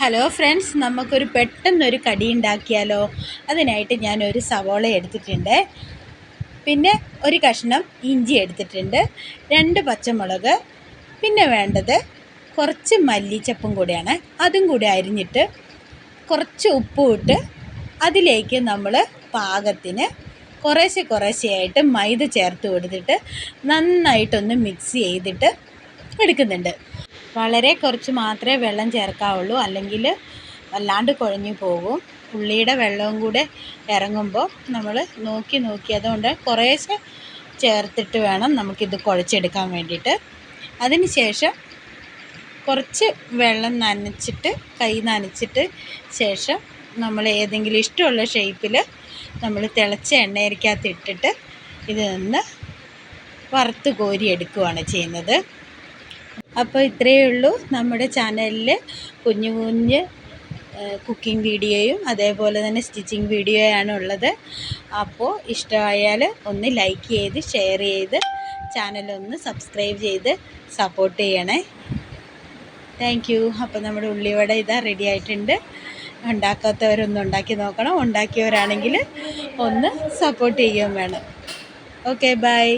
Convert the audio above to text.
Hello friends നമുക്കൊരു പെട്ടെന്നൊരു കടി ഉണ്ടാക്കിയാലോ? അതിനായിട്ട് ഞാനൊരു സവോള എടുത്തിട്ടുണ്ട്. പിന്നെ ഒരു കഷ്ണം ഇഞ്ചി എടുത്തിട്ടുണ്ട്. രണ്ട് പച്ചമുളക്. പിന്നെ വേണ്ടത് കുറച്ച് മല്ലിച്ചപ്പും കൂടിയാണ്. അതും കൂടി അരിഞ്ഞിട്ട് കുറച്ച് ഉപ്പും ഇട്ട് അതിലേക്ക് നമ്മൾ പാകത്തിന് കുറേശ്ശെ കുറേശ്ശെയായിട്ട് മൈദ ചേർത്ത് കൊടുത്തിട്ട് നന്നായിട്ടൊന്ന് മിക്സ് ചെയ്തിട്ട് എടുക്കുന്നുണ്ട്. വളരെ കുറച്ച് മാത്രമേ വെള്ളം ചേർക്കാവുള്ളൂ. അല്ലെങ്കിൽ വല്ലാണ്ട് കുഴഞ്ഞു പോകും. ഉള്ളിയുടെ വെള്ളവും കൂടെ ഇറങ്ങുമ്പോൾ നമ്മൾ നോക്കി നോക്കി അതുകൊണ്ട് കുറേശ്ശെ ചേർത്തിട്ട് വേണം നമുക്കിത് കുഴച്ചെടുക്കാൻ വേണ്ടിയിട്ട്. അതിന് ശേഷം കുറച്ച് വെള്ളം നനച്ചിട്ട് കൈ നനച്ചിട്ട് ശേഷം നമ്മൾ ഏതെങ്കിലും ഇഷ്ടമുള്ള ഷേപ്പിൽ നമ്മൾ തിളച്ച എണ്ണയരിക്കകത്ത് ഇട്ടിട്ട് ഇത് നിന്ന് വറുത്ത് കോരി എടുക്കുകയാണ് ചെയ്യുന്നത്. അപ്പോൾ ഇത്രയേ ഉള്ളൂ നമ്മുടെ ചാനലിൽ കുഞ്ഞു കുഞ്ഞ് കുക്കിംഗ് വീഡിയോയും അതേപോലെ തന്നെ സ്റ്റിച്ചിങ് വീഡിയോയാണ് ഉള്ളത്. അപ്പോൾ ഇഷ്ടമായാൽ ഒന്ന് ലൈക്ക് ചെയ്ത് ഷെയർ ചെയ്ത് ചാനലൊന്ന് സബ്സ്ക്രൈബ് ചെയ്ത് സപ്പോർട്ട് ചെയ്യണേ. താങ്ക് യു അപ്പോൾ നമ്മുടെ ഉള്ളിവട ഇതാ റെഡി ആയിട്ടുണ്ട്. ഉണ്ടാക്കാത്തവരൊന്ന് ഉണ്ടാക്കി നോക്കണം. ഉണ്ടാക്കിയവരാണെങ്കിൽ ഒന്ന് സപ്പോർട്ട് ചെയ്യുകയും വേണം. Okay bye